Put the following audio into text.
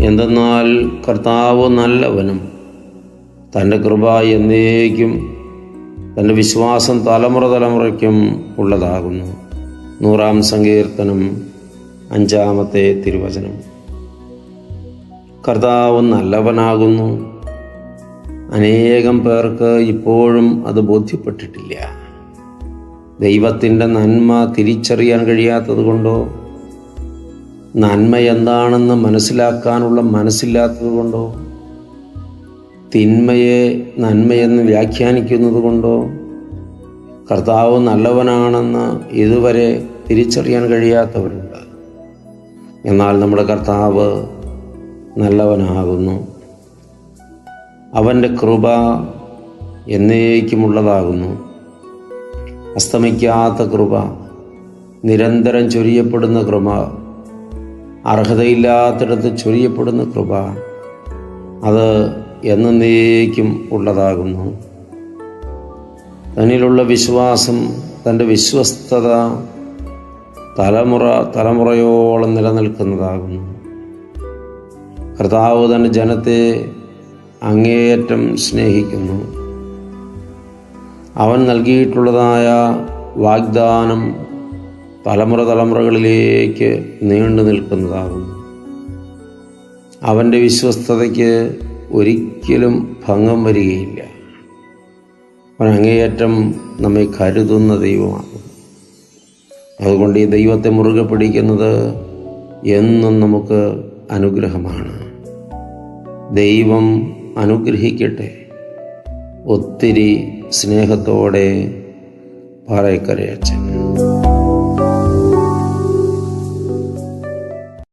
എന്തെന്നാൽ കർത്താവ് നല്ലവനും തന്റെ കൃപ എന്നേക്കും തന്റെ വിശ്വാസം തലമുറ തലമുറയ്ക്കും ഉള്ളതാകുന്നു. നൂറാം സങ്കീർത്തനം അഞ്ചാമത്തെ തിരുവചനം. കർത്താവ് നല്ലവനാകുന്നു. അനേകം പേർക്ക് ഇപ്പോഴും അത് ബോധ്യപ്പെട്ടിട്ടില്ല. ദൈവത്തിന്റെ നന്മ തിരിച്ചറിയാൻ കഴിയാത്തത് കൊണ്ടോ? നന്മ എന്താണെന്ന് മനസ്സിലാക്കാനുള്ള മനസ്സില്ലാത്തത് കൊണ്ടോ? തിന്മയെ നന്മയെന്ന് വ്യാഖ്യാനിക്കുന്നത് കൊണ്ടോ? കർത്താവ് നല്ലവനാണെന്ന് ഇതുവരെ തിരിച്ചറിയാൻ കഴിയാത്തവരുണ്ട്. എന്നാൽ നമ്മുടെ കർത്താവ് നല്ലവനാകുന്നു. അവന്റെ കൃപ എന്നേക്കുമുള്ളതാകുന്നു. അസ്തമിക്കാത്ത കൃപ നിരന്തരം ചൊരിയപ്പെടുന്ന കൃപ അർഹതയില്ലാത്തിടത്ത് ചൊരിയപ്പെടുന്ന കൃപ അത് എന്നേക്കും ഉള്ളതാകുന്നു. തന്നിലുള്ള വിശ്വാസം തന്റെ വിശ്വസ്തത തലമുറ തലമുറയോളം നിലനിൽക്കുന്നതാകുന്നു. കർത്താവ് തന്റെ ജനത്തെ അങ്ങേയറ്റം സ്നേഹിക്കുന്നു. അവൻ നൽകിയിട്ടുള്ളതായ വാഗ്ദാനം തലമുറ തലമുറകളിലേക്ക് നീണ്ടു നിൽക്കുന്നതാകുന്നു. അവന്റെ വിശ്വസ്തതയ്ക്ക് ഒരിക്കലും ഭംഗം വരികയില്ല. അവൻ അങ്ങേയറ്റം നമ്മെ കരുതുന്ന ദൈവമാണ്. അതുകൊണ്ട് ഈ ദൈവത്തെ മുറുകെ പിടിക്കുന്നത് എന്നും നമുക്ക് അനുഗ്രഹമാണ്. ദൈവം അനുഗ്രഹിക്കട്ടെ. ഒത്തിരി സ്നേഹത്തോടെ പാറയക്കരയച്ചൻ